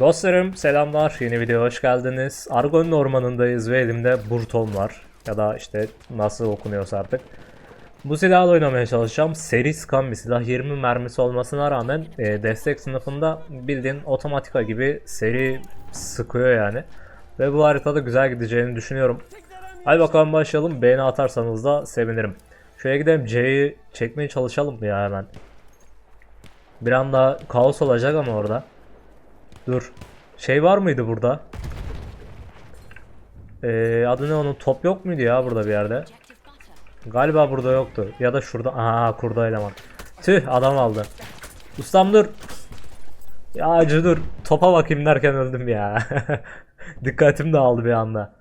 Dostlarım selamlar yeni videoya hoş geldiniz. Argon ormanındayız ve elimde Burton var. Ya da işte nasıl okunuyorsa artık. Bu silahla oynamaya çalışacağım. Seri sıkan bir silah. 20 mermisi olmasına rağmen e, destek sınıfında bildiğin otomatika gibi seri sıkıyor yani. Ve bu haritada güzel gideceğini düşünüyorum. Hadi bakalım başlayalım. Beğeni atarsanız da sevinirim. Şöyle gidelim C'yi çekmeye çalışalım mı ya hemen. Bir anda kaos olacak ama orada. Dur. Şey var mıydı burada? Ee, adı ne onun? Top yok muydu ya burada bir yerde? Galiba burada yoktu. Ya da şurada. Aha kurda eleman. Tüh adam aldı. Ustam dur. Ya acı dur. Topa bakayım derken öldüm ya. Dikkatim dağıldı bir anda.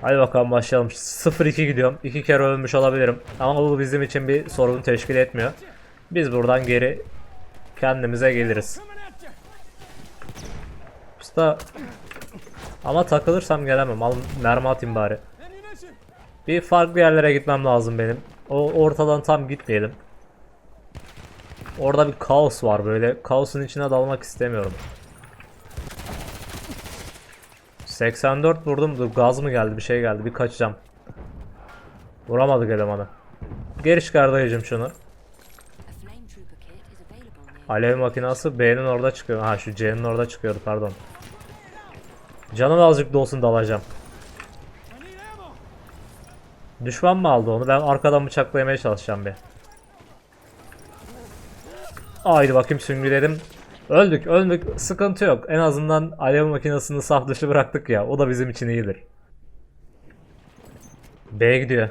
Hadi bakalım başlayalım. 0-2 gidiyorum. İki kere ölmüş olabilirim. Ama bu bizim için bir sorun teşkil etmiyor. Biz buradan geri kendimize geliriz. Usta ama takılırsam gelemem. Al mermi atayım bari. Bir farklı yerlere gitmem lazım benim. O ortadan tam gitmeyelim. Orada bir kaos var böyle. Kaosun içine dalmak istemiyorum. 84 vurdum. Dur gaz mı geldi? Bir şey geldi. Bir kaçacağım. Vuramadık elemanı. Geri çıkar dayıcım şunu. Alev makinası B'nin orada çıkıyor. Ha şu C'nin orada çıkıyordu pardon. Canım azıcık da olsun dalacağım. Düşman mı aldı onu? Ben arkadan bıçaklamaya çalışacağım bir. Haydi bakayım süngülerim. Öldük öldük sıkıntı yok. En azından alev makinesini saf dışı bıraktık ya. O da bizim için iyidir. B gidiyor.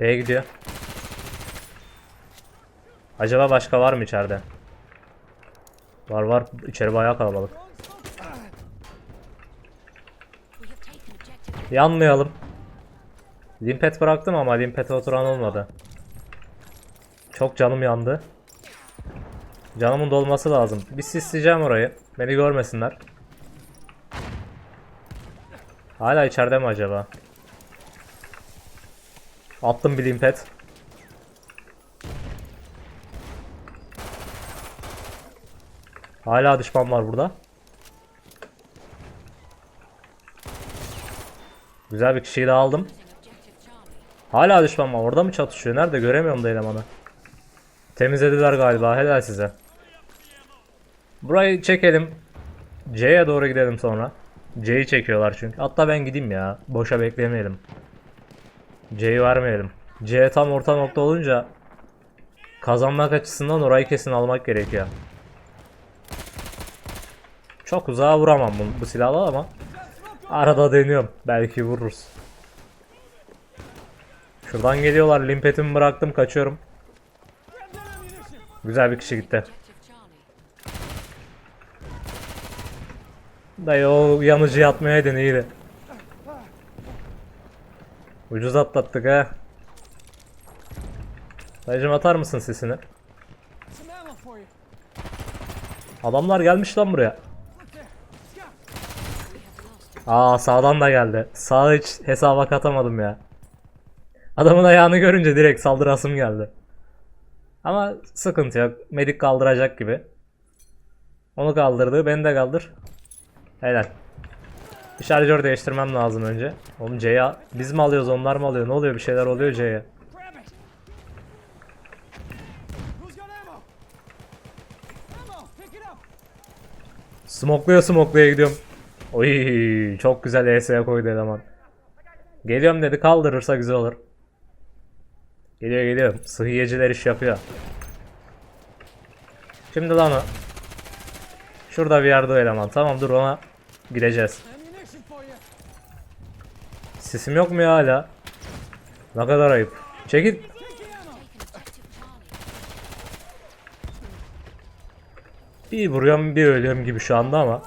B gidiyor. Acaba başka var mı içeride? Var var. İçeri bayağı kalabalık. Yanmayalım. Limpet bıraktım ama limpete oturan olmadı. Çok canım yandı. Canımın dolması lazım. Bir sisleyeceğim orayı. Beni görmesinler. Hala içeride mi acaba? Attım bir limpet. Hala düşman var burada. Güzel bir kişiyi daha aldım. Hala düşman var. Orada mı çatışıyor? Nerede? Göremiyorum da elemanı. Temizlediler galiba. Helal size. Burayı çekelim. C'ye doğru gidelim sonra. C'yi çekiyorlar çünkü. Hatta ben gideyim ya. Boşa beklemeyelim. C'yi vermeyelim. C tam orta nokta olunca kazanmak açısından orayı kesin almak gerekiyor. Çok uzağa vuramam bu, bu silahla ama arada deniyorum. Belki vururuz. Şuradan geliyorlar. Limpetimi bıraktım. Kaçıyorum. Güzel bir kişi gitti. Dayı o yanıcı yatmayaydın iyiydi. Ucuz atlattık ha. Dayıcım atar mısın sesini? Adamlar gelmiş lan buraya. Aa sağdan da geldi. Sağı hiç hesaba katamadım ya. Adamın ayağını görünce direkt saldırasım geldi. Ama sıkıntı yok. Medik kaldıracak gibi. Onu kaldırdı. Beni de kaldır. Helal. Bir şarjör değiştirmem lazım önce. Oğlum C'ye biz mi alıyoruz onlar mı alıyor? Ne oluyor? Bir şeyler oluyor C'ye. Smokluyor smokluya gidiyorum. Oy çok güzel ES'ye koydu eleman. Geliyorum dedi kaldırırsa güzel olur. Geliyor geliyor. Sıhhiyeciler iş yapıyor. Şimdi lan o. Şurada bir yerde o eleman. Tamam dur ona gideceğiz. Sesim yok mu ya hala? Ne kadar ayıp. Çekil. Bir vuruyorum bir ölüyorum gibi şu anda ama.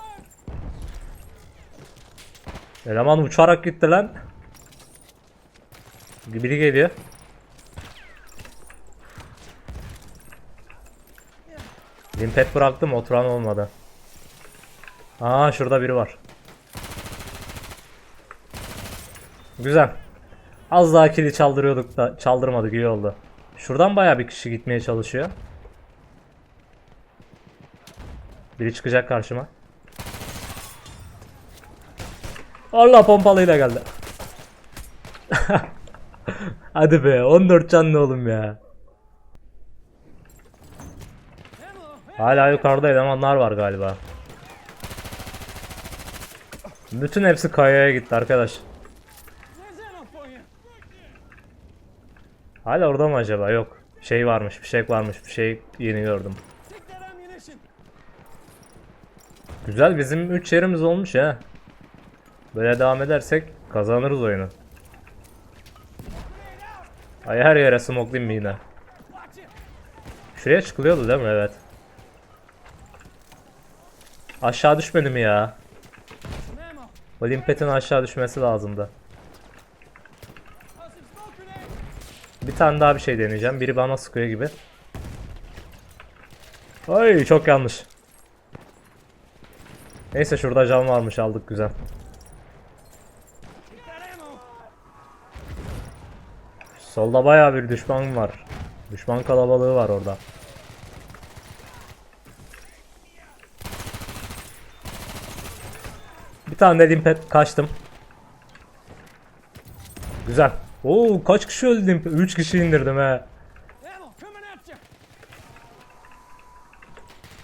Eleman uçarak gitti lan. Biri geliyor. Limpet bıraktım oturan olmadı. Aa şurada biri var. Güzel. Az daha kili çaldırıyorduk da çaldırmadık iyi oldu. Şuradan baya bir kişi gitmeye çalışıyor. Biri çıkacak karşıma. Allah pompalıyla geldi. Hadi be 14 canlı oğlum ya. Hala yukarıda elemanlar var galiba. Bütün hepsi kayaya gitti arkadaş. Hala orada mı acaba? Yok. Şey varmış, bir şey varmış, bir şey yeni gördüm. Güzel bizim 3 yerimiz olmuş ya. Böyle devam edersek kazanırız oyunu. Ay her yere smokelayayım mı yine? Şuraya çıkılıyordu değil mi? Evet. Aşağı düşmedi mi ya? Some ammo. O limpetin aşağı düşmesi lazımdı. Bir tane daha bir şey deneyeceğim. Biri bana sıkıyor gibi. Ay çok yanlış. Neyse şurada cam varmış aldık güzel. Solda bayağı bir düşman var. Düşman kalabalığı var orada. Bir tane limpet kaçtım. Güzel. Oo kaç kişi öldü limpet? 3 kişi indirdim he.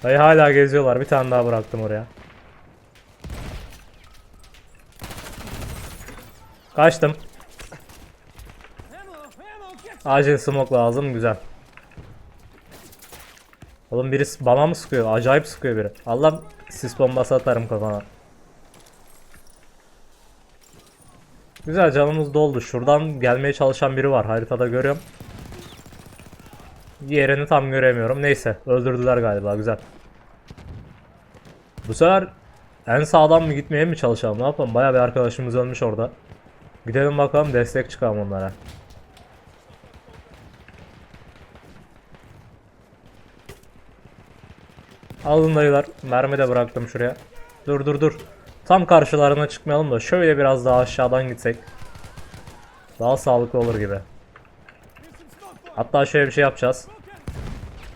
Dayı hala geziyorlar. Bir tane daha bıraktım oraya. Kaçtım. Acil smoke lazım. Güzel. Oğlum birisi bana mı sıkıyor? Acayip sıkıyor biri. Allah sis bombası atarım kafana. Güzel canımız doldu. Şuradan gelmeye çalışan biri var. Haritada görüyorum. Yerini tam göremiyorum. Neyse. Öldürdüler galiba. Güzel. Bu sefer en sağdan mı gitmeye mi çalışalım? Ne yapalım? Bayağı bir arkadaşımız ölmüş orada. Gidelim bakalım destek çıkalım onlara. Alın dayılar. Mermi de bıraktım şuraya. Dur dur dur. Tam karşılarına çıkmayalım da şöyle biraz daha aşağıdan gitsek. Daha sağlıklı olur gibi. Hatta şöyle bir şey yapacağız.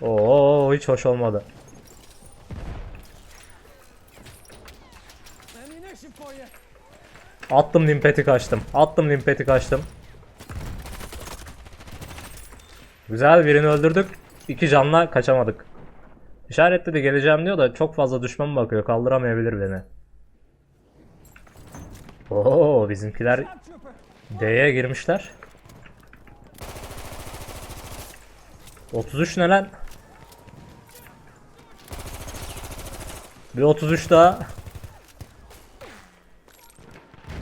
Oo hiç hoş olmadı. Attım limpeti kaçtım. Attım limpeti kaçtım. Güzel birini öldürdük. İki canla kaçamadık. İşaretle de geleceğim diyor da çok fazla düşman bakıyor. Kaldıramayabilir beni. Oo bizimkiler. D'ye girmişler. 33 ne lan? Bir 33 daha.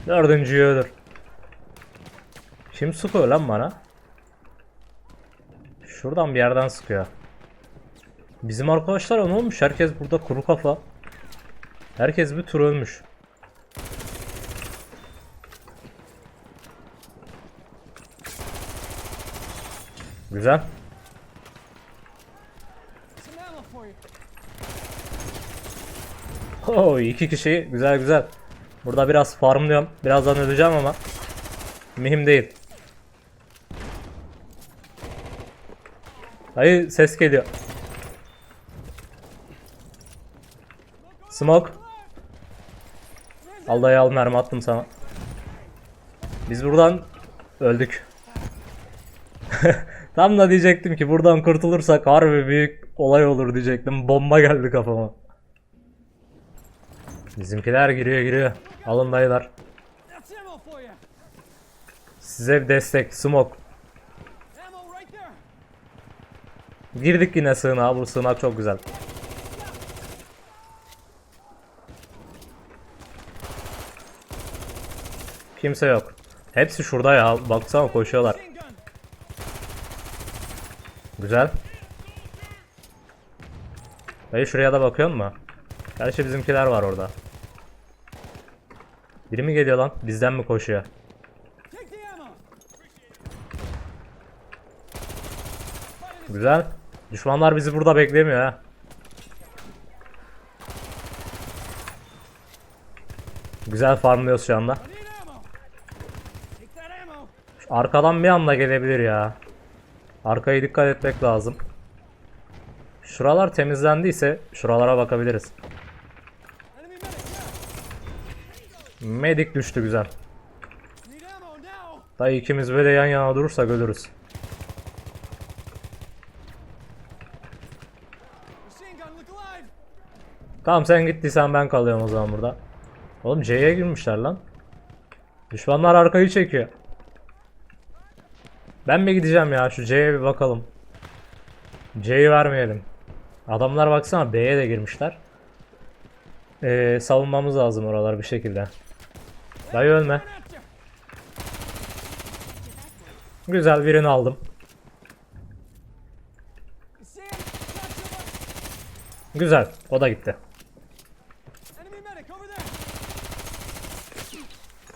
Dördüncüyü ölür. Kim sıkıyor lan bana? Şuradan bir yerden sıkıyor. Bizim arkadaşlar ne olmuş? Herkes burada kuru kafa. Herkes bir tur ölmüş. Güzel. Oo iki kişi güzel güzel. Burada biraz farmlıyorum. Birazdan öleceğim ama mühim değil. Hayır ses geliyor. Smoke. Al dayı al mermi attım sana. Biz buradan öldük. Tam da diyecektim ki buradan kurtulursak harbi büyük olay olur diyecektim. Bomba geldi kafama. Bizimkiler giriyor giriyor. Alın dayılar. Size bir destek. Smoke. Girdik yine sığınağa. Bu sığınak çok güzel. Kimse yok. Hepsi şurada ya. Baksana koşuyorlar. Güzel. Dayı şuraya da bakıyor mu? Gerçi bizimkiler var orada. Biri mi geliyor lan? Bizden mi koşuyor? Güzel. Düşmanlar bizi burada beklemiyor ha. Güzel farmlıyoruz şu anda. Arkadan bir anda gelebilir ya. Arkaya dikkat etmek lazım. Şu Şuralar temizlendiyse şuralara bakabiliriz. Medik düştü güzel. Dayı ikimiz böyle yan yana durursak ölürüz. Tamam sen gittiysen ben kalıyorum o zaman burada. Oğlum C'ye girmişler lan. Düşmanlar arkayı çekiyor. Ben mi gideceğim ya şu C'ye bir bakalım. C'yi vermeyelim. Adamlar baksana B'ye de girmişler. Ee, savunmamız lazım oralar bir şekilde. Dayı ölme. Güzel birini aldım. Güzel o da gitti.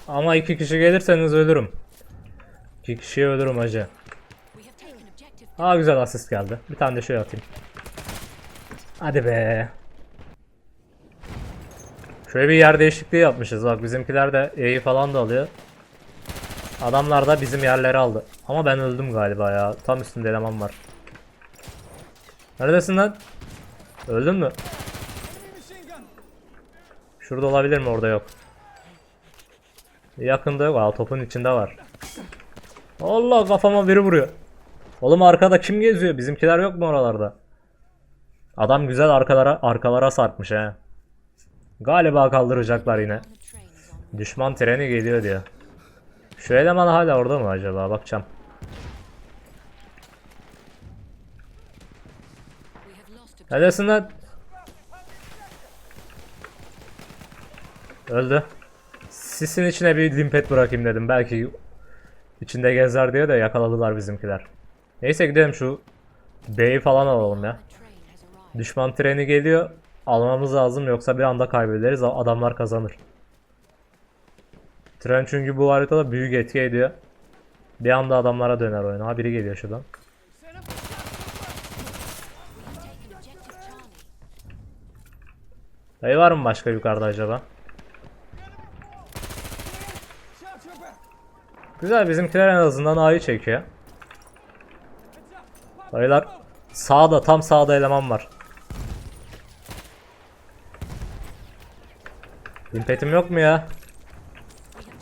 Ama iki kişi gelirseniz ölürüm. İki kişiyi ölürüm acı. Aa güzel asist geldi. Bir tane de şöyle atayım. Hadi be. Şöyle bir yer değişikliği yapmışız. Bak bizimkiler de E'yi falan da alıyor. Adamlar da bizim yerleri aldı. Ama ben öldüm galiba ya. Tam üstünde eleman var. Neredesin lan? Öldün mü? Şurada olabilir mi? Orada yok. Yakında yok. Aa, topun içinde var. Allah kafama biri vuruyor. Oğlum arkada kim geziyor? Bizimkiler yok mu oralarda? Adam güzel arkalara arkalara sarkmış he. Galiba kaldıracaklar yine. Düşman treni geliyor diyor. Şu eleman hala orada mı acaba? Bakacağım. Neredesin lan? Öldü. Sisin içine bir limpet bırakayım dedim. Belki içinde gezer diye de yakaladılar bizimkiler. Neyse gidelim şu B'yi falan alalım ya. Düşman treni geliyor. Almamız lazım yoksa bir anda kaybederiz. Adamlar kazanır. Tren çünkü bu haritada büyük etki ediyor. Bir anda adamlara döner oyun. Ha biri geliyor şuradan. Dayı var mı başka yukarıda acaba? Güzel bizimkiler en azından A'yı çekiyor. Dayılar sağda tam sağda eleman var. Limpetim yok mu ya?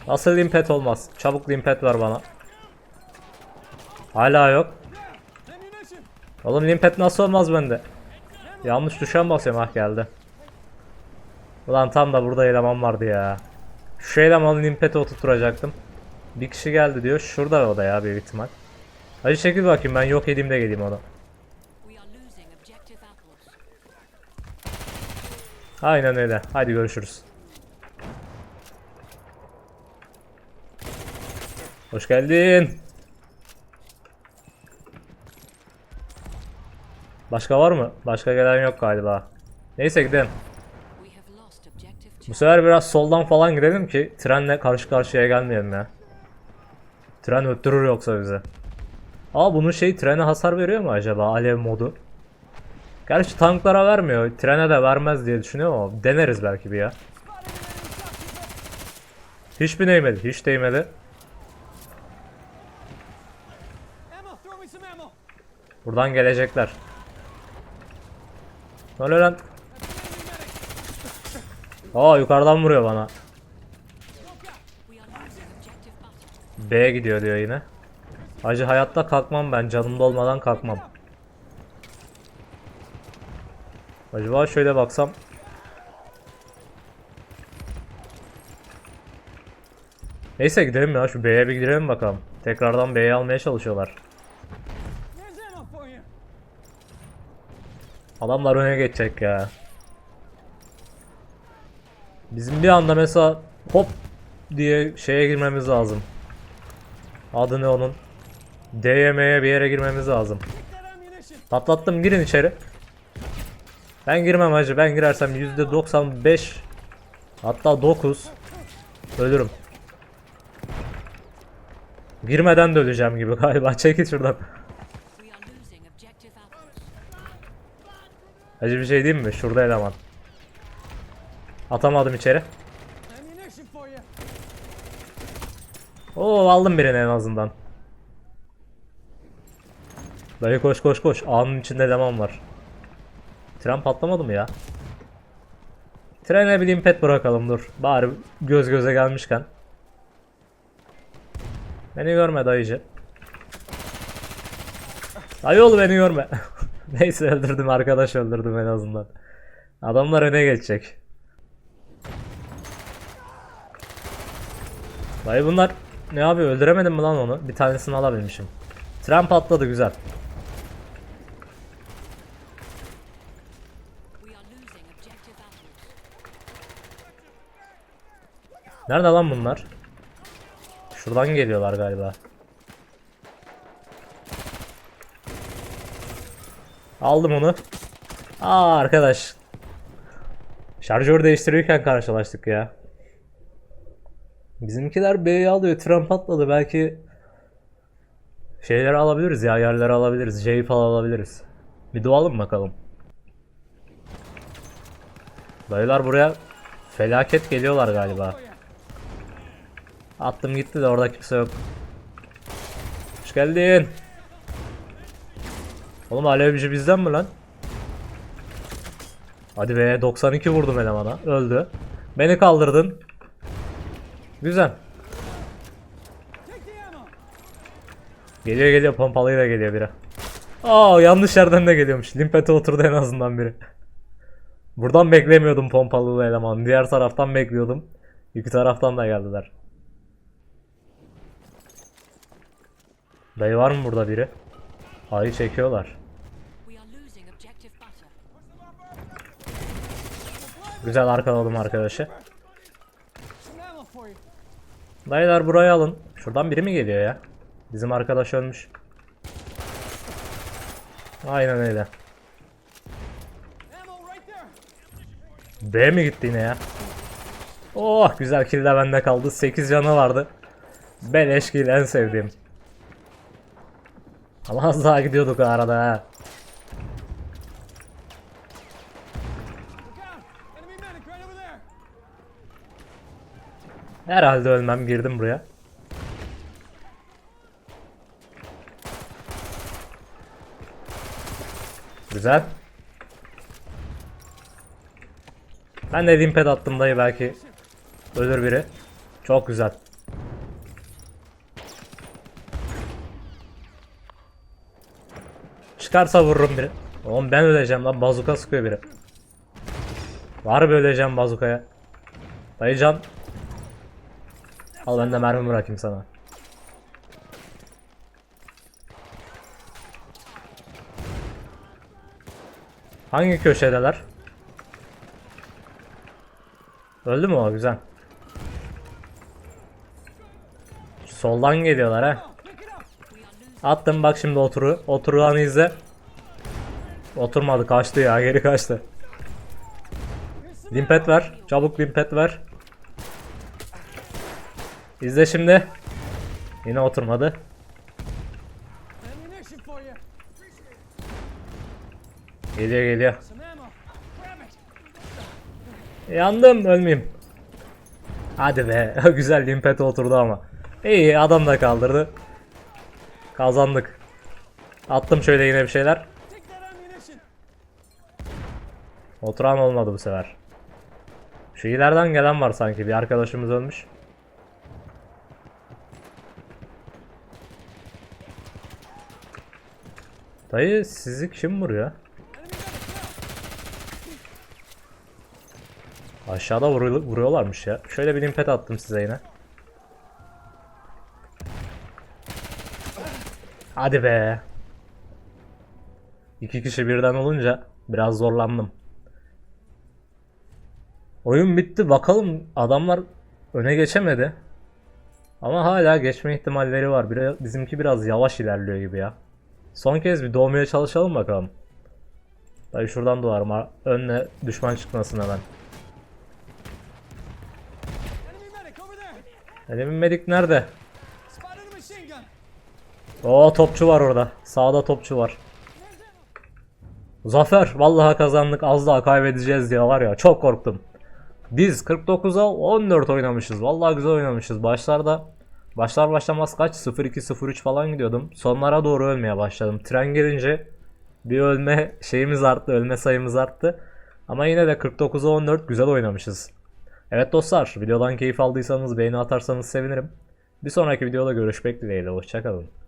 Nasıl limpet olmaz? Çabuk limpet ver bana. Hala yok. Oğlum limpet nasıl olmaz bende? Yanlış düşen basıyorum ah geldi. Ulan tam da burada eleman vardı ya. Şu elemanı limpete oturtacaktım. Bir kişi geldi diyor. Şurada o da ya büyük ihtimal. Hadi çekil bakayım ben yok edeyim de geleyim ona. Aynen öyle. Hadi görüşürüz. Hoş geldin. Başka var mı? Başka gelen yok galiba. Neyse gidelim. Bu sefer biraz soldan falan gidelim ki trenle karşı karşıya gelmeyelim ya. Tren öttürür yoksa bize. Aa bunun şey trene hasar veriyor mu acaba alev modu? Gerçi tanklara vermiyor. Trene de vermez diye düşünüyorum ama deneriz belki bir ya. Hiç mi değmedi? Hiç değmedi. Buradan gelecekler. Ne oluyor lan? Aa yukarıdan vuruyor bana. B'ye gidiyor diyor yine. Hacı hayatta kalkmam ben. Canımda olmadan kalkmam. Acaba şöyle baksam. Neyse gidelim ya şu B'ye bir gidelim bakalım. Tekrardan B'yi almaya çalışıyorlar. Adamlar öne geçecek ya. Bizim bir anda mesela hop diye şeye girmemiz lazım. Adı ne onun? DYM'ye bir yere girmemiz lazım. Patlattım girin içeri. Ben girmem hacı. Ben girersem %95 hatta 9 ölürüm. Girmeden de öleceğim gibi galiba. Çekil şuradan. Hacı bir şey diyeyim mi? Şurada eleman. Atamadım içeri. Oo aldım birini en azından. Dayı koş koş koş. Ağanın içinde eleman var. Tren patlamadı mı ya? Trene bir limpet bırakalım dur. Bari göz göze gelmişken. Beni görme dayıcı. Dayı oğlu beni görme. Neyse öldürdüm arkadaş öldürdüm en azından. Adamlar öne geçecek. Dayı bunlar ne yapıyor öldüremedim mi lan onu? Bir tanesini alabilmişim. Tren patladı güzel. Nerede lan bunlar? Şuradan geliyorlar galiba. Aldım onu. Aa arkadaş. Şarjör değiştirirken karşılaştık ya. Bizimkiler B'yi alıyor. Tren patladı. Belki şeyleri alabiliriz ya. Yerleri alabiliriz. J'yi falan alabiliriz. Bir doğalım bakalım. Dayılar buraya felaket geliyorlar galiba. Attım gitti de orada kimse yok. Hoş geldin. Oğlum alevci bizden mi lan? Hadi be 92 vurdum elemana. Öldü. Beni kaldırdın. Güzel. Geliyor geliyor pompalıyla geliyor biri. Aa yanlış yerden de geliyormuş. Limpete oturdu en azından biri. Buradan beklemiyordum pompalı eleman. Diğer taraftan bekliyordum. İki taraftan da geldiler. Dayı var mı burada biri? Ayı çekiyorlar. Güzel arkaladım arkadaşı. Dayılar burayı alın. Şuradan biri mi geliyor ya? Bizim arkadaş ölmüş. Aynen öyle. B mi gitti yine ya? Oh güzel kill de bende kaldı. 8 canı vardı. Beleş kill en sevdiğim. Ama az daha gidiyorduk arada ha. Herhalde ölmem girdim buraya. Güzel. Ben de limpet attım dayı belki ölür biri. Çok güzel. Çıkarsa vururum biri. Oğlum ben öleceğim lan bazuka sıkıyor biri. Var bir öleceğim bazukaya. Dayıcan Al ben de mermi bırakayım sana. Hangi köşedeler? Öldü mü o? Güzel. Soldan geliyorlar ha. Attım bak şimdi oturu. Oturulanı izle. Oturmadı kaçtı ya geri kaçtı. Limpet ver. Çabuk limpet ver. İzle şimdi. Yine oturmadı. Geliyor geliyor. Yandım ölmeyeyim. Hadi be güzel limpete oturdu ama. İyi adam da kaldırdı. Kazandık. Attım şöyle yine bir şeyler. Oturan olmadı bu sefer. Şu ileriden gelen var sanki bir arkadaşımız ölmüş. Dayı sizi kim vuruyor? Aşağıda vuruyor- vuruyorlarmış ya. Şöyle bir limpet attım size yine. Hadi be. İki kişi birden olunca biraz zorlandım. Oyun bitti. Bakalım adamlar öne geçemedi. Ama hala geçme ihtimalleri var. Bizimki biraz yavaş ilerliyor gibi ya. Son kez bir doğmaya çalışalım bakalım. Dayı şuradan doğarım. Önüne düşman çıkmasın hemen. Elimin medik nerede? Oo topçu var orada. Sağda topçu var. Zafer vallahi kazandık az daha kaybedeceğiz diye var ya çok korktum. Biz 49'a 14 oynamışız. Vallahi güzel oynamışız. Başlarda başlar başlamaz kaç 0-2 0-3 falan gidiyordum. Sonlara doğru ölmeye başladım. Tren gelince Bir ölme şeyimiz arttı, ölme sayımız arttı. Ama yine de 49'a 14 güzel oynamışız. Evet dostlar, videodan keyif aldıysanız beğeni atarsanız sevinirim. Bir sonraki videoda görüşmek dileğiyle, hoşçakalın.